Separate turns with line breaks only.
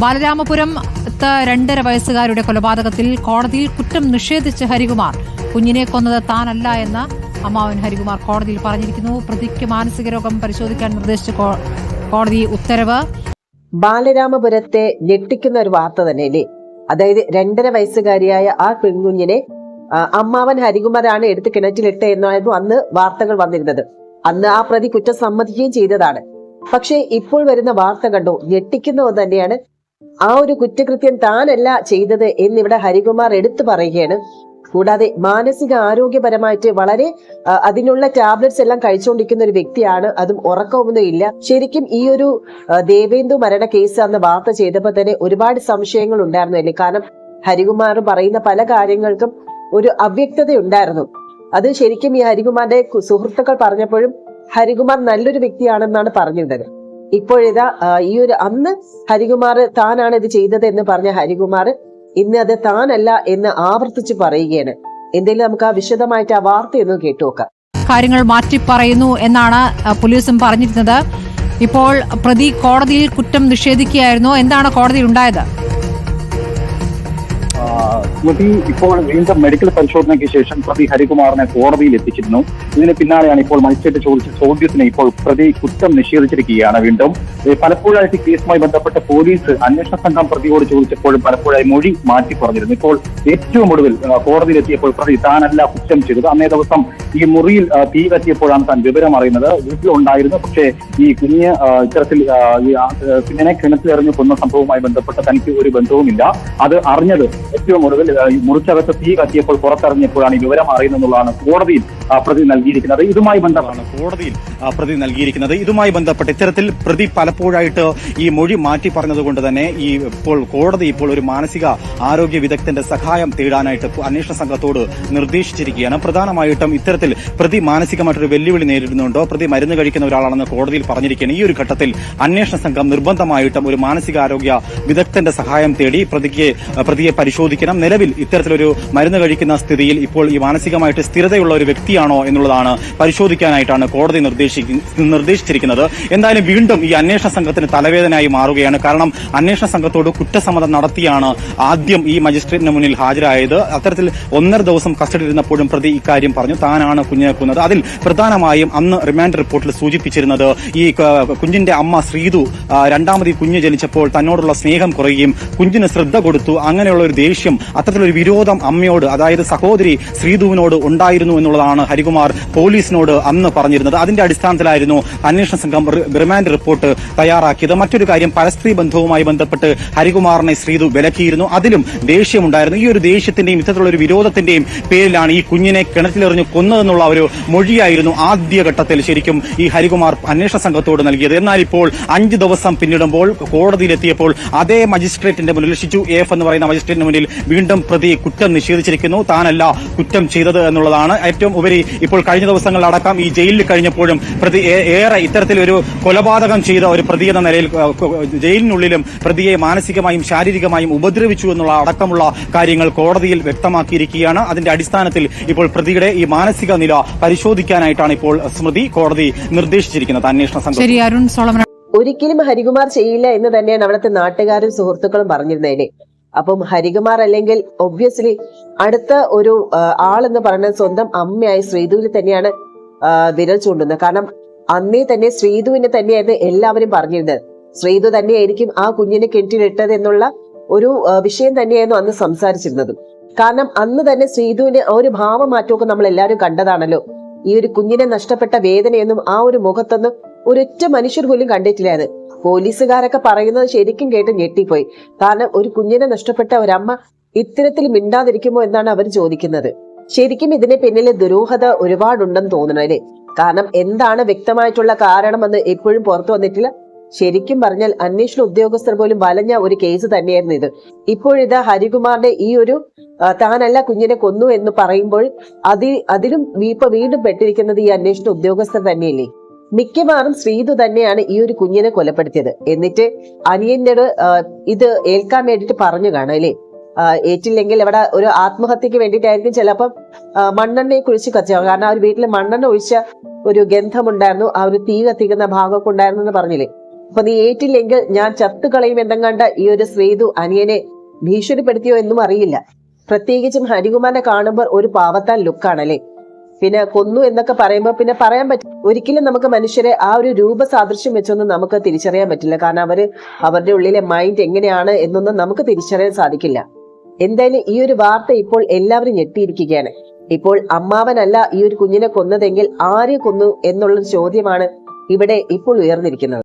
ബാലരാമപുരം രണ്ടര വയസ്സുകാരുടെ കൊലപാതകത്തിൽ കോടതിയിൽ കുറ്റം നിഷേധിച്ച ഹരികുമാർ. കുഞ്ഞിനെ കൊന്നത് താനല്ല എന്ന് അമ്മാവൻ ഹരികുമാർ കോടതിയിൽ പറഞ്ഞിരിക്കുന്നു. പ്രതിക്ക് മാനസിക രോഗം പരിശോധിക്കാൻ നിർദ്ദേശിച്ച കോടതി ഉത്തരവ്.
ബാലരാമപുരത്തെ ഞെട്ടിക്കുന്ന ഒരു വാർത്ത തന്നെ അല്ലേ അതായത് രണ്ടര വയസ്സുകാരിയായ ആ പെൺകുഞ്ഞിനെ അമ്മാവൻ ഹരികുമാറാണ് എടുത്ത് കിണറ്റിലിട്ട് എന്നായിരുന്നു അന്ന് വാർത്തകൾ വന്നിരുന്നത്. അന്ന് ആ പ്രതി കുറ്റം സമ്മതിക്കുകയും ചെയ്തതാണ്. പക്ഷേ ഇപ്പോൾ വരുന്ന വാർത്ത കണ്ടു? ഞെട്ടിക്കുന്ന ഒന്ന് തന്നെയാണ്. ആ ഒരു കുറ്റകൃത്യം താനല്ല ചെയ്തത് എന്നിവിടെ ഹരികുമാർ എടുത്തു പറയുകയാണ്. കൂടാതെ മാനസിക ആരോഗ്യപരമായിട്ട് വളരെ അതിനുള്ള ടാബ്ലറ്റ്സ് എല്ലാം കഴിച്ചുകൊണ്ടിരിക്കുന്ന ഒരു വ്യക്തിയാണ്. അതും ഉറക്കമൊന്നും ഇല്ല. ശരിക്കും ഈ ഒരു ദേവേന്ദു മരണ കേസ് അന്ന് വാർത്ത ചെയ്തപ്പോൾ തന്നെ ഒരുപാട് സംശയങ്ങൾ ഉണ്ടായിരുന്നു അല്ലേ കാരണം ഹരികുമാർ പറയുന്ന പല കാര്യങ്ങൾക്കും ഒരു അവ്യക്തത ഉണ്ടായിരുന്നു. അത് ശരിക്കും ഈ ഹരികുമാറിന്റെ സുഹൃത്തുക്കൾ പറഞ്ഞപ്പോഴും ഹരികുമാർ നല്ലൊരു വ്യക്തിയാണെന്നാണ് പറഞ്ഞിരുന്നത്. ഇപ്പോഴിതാ ഈ ഒരു അന്ന് ഹരികുമാർ താനാണ് ഇത് ചെയ്തത് എന്ന് പറഞ്ഞ ഹരികുമാർ ഇന്ന് അത് താനല്ല എന്ന് ആവർത്തിച്ച് പറയുകയാണ്. എന്തെങ്കിലും നമുക്ക് ആ വിശദമായിട്ട് ആ വാർത്തയൊന്ന് കേട്ടു നോക്കാം.
കാര്യങ്ങൾ മാറ്റി പറയുന്നു എന്നാണ് പോലീസും പറഞ്ഞിരുന്നത്. ഇപ്പോൾ പ്രതി കോടതിയിൽ കുറ്റം നിഷേധിക്കുകയായിരുന്നു. എന്താണ് കോടതിയിൽ ഉണ്ടായത്?
ആ, സ്മൃതി ഇപ്പോൾ വീണ്ടും മെഡിക്കൽ പരിശോധനയ്ക്ക് ശേഷം പ്രതി ഹരികുമാറിനെ കോടതിയിൽ എത്തിച്ചിരുന്നു. ഇതിന് പിന്നാലെയാണ് ഇപ്പോൾ മജിസ്ട്രേറ്റ് ചോദിച്ച ചോദ്യത്തിന് ഇപ്പോൾ പ്രതി കുറ്റം നിഷേധിച്ചിരിക്കുകയാണ് വീണ്ടും. പലപ്പോഴായിട്ട് കേസുമായി ബന്ധപ്പെട്ട് പോലീസ് അന്വേഷണ സംഘം പ്രതിയോട് ചോദിച്ചപ്പോഴും പലപ്പോഴായി മൊഴി മാറ്റി പറഞ്ഞിരുന്നു. ഇപ്പോൾ ഏറ്റവും ഒടുവിൽ കോടതിയിലെത്തിയപ്പോൾ പ്രതി താനല്ല കുറ്റം ചെയ്തത്. അന്നേ ദിവസം ഈ മുറിയിൽ തീ കത്തിയപ്പോഴാണ് താൻ വിവരം അറിയുന്നത്. വീട്ടിലുണ്ടായിരുന്നു. പക്ഷേ ഈ കുഞ്ഞ് ഇത്തരത്തിൽ കുഞ്ഞിനെ കിണറ്റിലെറിഞ്ഞ് കൊന്ന സംഭവവുമായി ബന്ധപ്പെട്ട തനിക്ക് ഒരു ബന്ധവുമില്ല. അത് അറിഞ്ഞത് ഏറ്റവും ഒടുവിൽ മുറിച്ചകത്ത് തീ കത്തിയപ്പോൾ പുറത്തിറങ്ങിയപ്പോഴാണ് ഈ വിവരം അറിയുന്നതെന്നുള്ളതാണ് കോടതിയിൽ പ്രതി നൽകിയിരിക്കുന്നത്. ഇതുമായി ബന്ധപ്പെട്ടാണ് കോടതിയിൽ പ്രതി നൽകിയിരിക്കുന്നത്. ഇതുമായി ബന്ധപ്പെട്ട് ഇത്തരത്തിൽ പ്രതി പലപ്പോഴായിട്ട് ഈ മൊഴി മാറ്റി പറഞ്ഞതുകൊണ്ട് തന്നെ ഈ ഇപ്പോൾ കോടതി ഇപ്പോൾ ഒരു മാനസിക ആരോഗ്യ വിദഗ്ധന്റെ സഹായം തേടാനായിട്ട് അന്വേഷണ സംഘത്തോട് നിർദ്ദേശിച്ചിരിക്കുകയാണ്. പ്രധാനമായിട്ടും ഇത്തരത്തിൽ പ്രതി മാനസികമായിട്ടൊരു വെല്ലുവിളി നേരിടുന്നുണ്ടോ? പ്രതി മരുന്ന് കഴിക്കുന്ന ഒരാളാണെന്ന് കോടതിയിൽ പറഞ്ഞിരിക്കുകയാണ്. ഈ ഒരു ഘട്ടത്തിൽ അന്വേഷണ സംഘം നിർബന്ധമായിട്ടും ഒരു മാനസികാരോഗ്യ വിദഗ്ധന്റെ സഹായം തേടി പ്രതിക്ക് പ്രതിയെ പരിശോധിക്കണം. നിലവിൽ ഇത്തരത്തിലൊരു മരുന്ന് കഴിക്കുന്ന സ്ഥിതിയിൽ ഇപ്പോൾ ഈ മാനസികമായിട്ട് സ്ഥിരതയുള്ള ഒരു വ്യക്തിയാണോ എന്നുള്ളതാണ് പരിശോധിക്കാനായിട്ടാണ് കോടതി നിർദ്ദേശിച്ചിരിക്കുന്നത്. എന്തായാലും വീണ്ടും ഈ അന്വേഷണ സംഘത്തിന് തലവേദനയായി മാറുകയാണ്. കാരണം അന്വേഷണ സംഘത്തോട് കുറ്റസമ്മതം നടത്തിയാണ് ആദ്യം ഈ മജിസ്ട്രേറ്റിന് മുന്നിൽ ഹാജരായത്. അത്തരത്തിൽ ഒന്നര ദിവസം കസ്റ്റഡിയിലിരുന്നപ്പോഴും പ്രതി ഇക്കാര്യം പറഞ്ഞു. താനാണ് കുഞ്ഞിനെ കൊന്നത്. അതിൽ പ്രധാനമായും അന്ന് റിമാൻഡ് റിപ്പോർട്ടിൽ സൂചിപ്പിച്ചിരുന്നത് ഈ കുഞ്ഞിന്റെ അമ്മ ശ്രീതു രണ്ടാമത് കുഞ്ഞ് ജനിച്ചപ്പോൾ തന്നോടുള്ള സ്നേഹം കുറയുകയും കുഞ്ഞിന് ശ്രദ്ധ കൊടുത്തു. അങ്ങനെയുള്ള ഒരു ദേഷ്യം അത്തരത്തിലൊരു വിരോധം അമ്മയോട് അതായത് സഹോദരി ശ്രീധുവിനോട് ഉണ്ടായിരുന്നു എന്നുള്ളതാണ് ഹരികുമാർ പോലീസിനോട് അന്ന് പറഞ്ഞിരുന്നത്. അതിന്റെ അടിസ്ഥാനത്തിലായിരുന്നു അന്വേഷണ സംഘം റിമാൻഡ് റിപ്പോർട്ട് തയ്യാറാക്കിയത്. മറ്റൊരു കാര്യം പരസ്ത്രീ ബന്ധവുമായി ബന്ധപ്പെട്ട് ഹരികുമാറിനെ ശ്രീധു വിലക്കിയിരുന്നു. അതിലും ദേഷ്യമുണ്ടായിരുന്നു. ഈ ഒരു ദേഷ്യത്തിന്റെയും ഇത്തരത്തിലുള്ള ഒരു വിരോധത്തിന്റെയും പേരിലാണ് ഈ കുഞ്ഞിനെ കിണറ്റിലെറിഞ്ഞു കൊന്നതെന്നുള്ള ഒരു മൊഴിയായിരുന്നു ആദ്യഘട്ടത്തിൽ ശരിക്കും ഈ ഹരികുമാർ അന്വേഷണ സംഘത്തോട് നൽകിയത്. എന്നാൽ ഇപ്പോൾ അഞ്ച് ദിവസം പിന്നിടുമ്പോൾ കോടതിയിലെത്തിയപ്പോൾ അതേ മജിസ്ട്രേറ്റിന്റെ മുന്നിൽ ഷിജു എഫ് എന്ന് പറയുന്ന മജിസ്ട്രേറ്റിന് മുന്നിൽ വീണ്ടും പ്രതി കുറ്റം നിഷേധിച്ചിരിക്കുന്നു. താനല്ല കുറ്റം ചെയ്തത് എന്നുള്ളതാണ്. ഏറ്റവും ഉപരി ഇപ്പോൾ കഴിഞ്ഞ ദിവസങ്ങളിലടക്കം ഈ ജയിലിൽ കഴിഞ്ഞപ്പോഴും പ്രതി ഏറെ ഇത്തരത്തിലൊരു കൊലപാതകം ചെയ്ത ഒരു പ്രതി എന്ന നിലയിൽ ജയിലിനുള്ളിലും പ്രതിയെ മാനസികമായും ശാരീരികമായും ഉപദ്രവിച്ചു എന്നുള്ള അടക്കമുള്ള കാര്യങ്ങൾ കോടതിയിൽ വ്യക്തമാക്കിയിരിക്കുകയാണ്. അതിന്റെ അടിസ്ഥാനത്തിൽ ഇപ്പോൾ പ്രതിയുടെ ഈ മാനസിക നില പരിശോധിക്കാനായിട്ടാണ് ഇപ്പോൾ സ്മൃതി കോടതി നിർദ്ദേശിച്ചിരിക്കുന്നത്. അന്വേഷണ സംഘം.
ശരി അരുൺ സോളമൻ
ഒരിക്കലും ഹരികുമാർ ചെയ്യില്ല എന്ന് തന്നെയാണ് അവിടുത്തെ നാട്ടുകാരും സുഹൃത്തുക്കളും പറഞ്ഞിരുന്നതിലെ അപ്പം ഹരികുമാർ അല്ലെങ്കിൽ ഒബ്വിയസ്ലി അടുത്ത ഒരു ആളെന്ന് പറയുന്നത് സ്വന്തം അമ്മയായി ശ്രീധുവിൽ തന്നെയാണ് വിരൽ ചൂണ്ടുന്നത്. കാരണം അന്നേ തന്നെ ശ്രീധുവിനെ തന്നെയായിരുന്നു എല്ലാവരും പറഞ്ഞിരുന്നത്. ശ്രീധു തന്നെയായിരിക്കും ആ കുഞ്ഞിനെ കിണറ്റിലിട്ടത് എന്നുള്ള ഒരു വിഷയം തന്നെയായിരുന്നു അന്ന് സംസാരിച്ചിരുന്നത്. കാരണം അന്ന് തന്നെ ശ്രീധുവിന്റെ ആ ഒരു ഭാവമാറ്റമൊക്കെ നമ്മൾ എല്ലാവരും കണ്ടതാണല്ലോ. ഈ ഒരു കുഞ്ഞിനെ നഷ്ടപ്പെട്ട വേദനയെന്നും ആ ഒരു മുഖത്തൊന്നും ഒരൊറ്റ മനുഷ്യർ പോലും കണ്ടിട്ടില്ലായത് പോലീസുകാരൊക്കെ പറയുന്നത് ശരിക്കും കേട്ട് ഞെട്ടിപ്പോയി. കാരണം ഒരു കുഞ്ഞിനെ നഷ്ടപ്പെട്ട ഒരമ്മ ഇത്തരത്തിൽ മിണ്ടാതിരിക്കുമോ എന്നാണ് അവർ ചോദിക്കുന്നത്. ശരിക്കും ഇതിന് പിന്നിലെ ദുരൂഹത ഒരുപാടുണ്ടെന്ന് തോന്നണം അല്ലേ? കാരണം എന്താണ് വ്യക്തമായിട്ടുള്ള കാരണമെന്ന് എപ്പോഴും പുറത്തു വന്നിട്ടില്ല. ശരിക്കും പറഞ്ഞാൽ അന്വേഷണ ഉദ്യോഗസ്ഥർ പോലും വലഞ്ഞ ഒരു കേസ് തന്നെയായിരുന്നു ഇത്. ഇപ്പോഴിത് ഹരികുമാറിന്റെ ഈ ഒരു താനല്ല കുഞ്ഞിനെ കൊന്നു എന്ന് പറയുമ്പോൾ അതി അതിലും ഇപ്പൊ വീണ്ടും പെട്ടിരിക്കുന്നത് ഈ അന്വേഷണ ഉദ്യോഗസ്ഥർ തന്നെയല്ലേ? മിക്കവാറും ശ്രീതു തന്നെയാണ് ഈ ഒരു കുഞ്ഞിനെ കൊലപ്പെടുത്തിയത്. എന്നിട്ട് അനിയന്റെ ഇത് ഏൽക്കാൻ വേണ്ടിയിട്ട് പറഞ്ഞു കാണാം അല്ലേ? ഏറ്റില്ലെങ്കിൽ അവിടെ ഒരു ആത്മഹത്യക്ക് വേണ്ടിയിട്ടായിരിക്കും ചിലപ്പം മണ്ണെണ്ണയെ കുഴിച്ച് കത്തിച്ചു കാരണം ആ ഒരു വീട്ടിൽ മണ്ണെണ്ണ ഒഴിച്ച ഒരു ഗന്ധമുണ്ടായിരുന്നു ആ ഒരു തീ കത്തിക്കുന്ന ഭാഗമൊക്കെ ഉണ്ടായിരുന്നു എന്ന് പറഞ്ഞില്ലേ? അപ്പൊ നീ ഏറ്റില്ലെങ്കിൽ ഞാൻ ചത്തുകളയും കണ്ട ഈ ഒരു ശ്രീതു അനിയനെ ഭീഷണിപ്പെടുത്തിയോ എന്നും അറിയില്ല. പ്രത്യേകിച്ചും ഹരികുമാറിനെ കാണുമ്പോൾ ഒരു പാവത്താൻ ലുക്കാണല്ലേ പിന്നെ കൊന്നു എന്നൊക്കെ പറയുമ്പോൾ പിന്നെ പറയാൻ പറ്റും. ഒരിക്കലും നമുക്ക് മനുഷ്യരെ ആ ഒരു രൂപ സാദൃശ്യം വെച്ചൊന്നും നമുക്ക് തിരിച്ചറിയാൻ പറ്റില്ല. കാരണം അവർ അവരുടെ ഉള്ളിലെ മൈൻഡ് എങ്ങനെയാണ് എന്നൊന്നും നമുക്ക് തിരിച്ചറിയാൻ സാധിക്കില്ല. എന്തായാലും ഈ ഒരു വാർത്ത ഇപ്പോൾ എല്ലാവരും ഞെട്ടിയിരിക്കുകയാണ്. ഇപ്പോൾ അമ്മാവനല്ല ഈ ഒരു കുഞ്ഞിനെ കൊന്നതെങ്കിൽ ആര് കൊന്നു എന്നുള്ള ചോദ്യമാണ് ഇവിടെ ഇപ്പോൾ ഉയർന്നിരിക്കുന്നത്.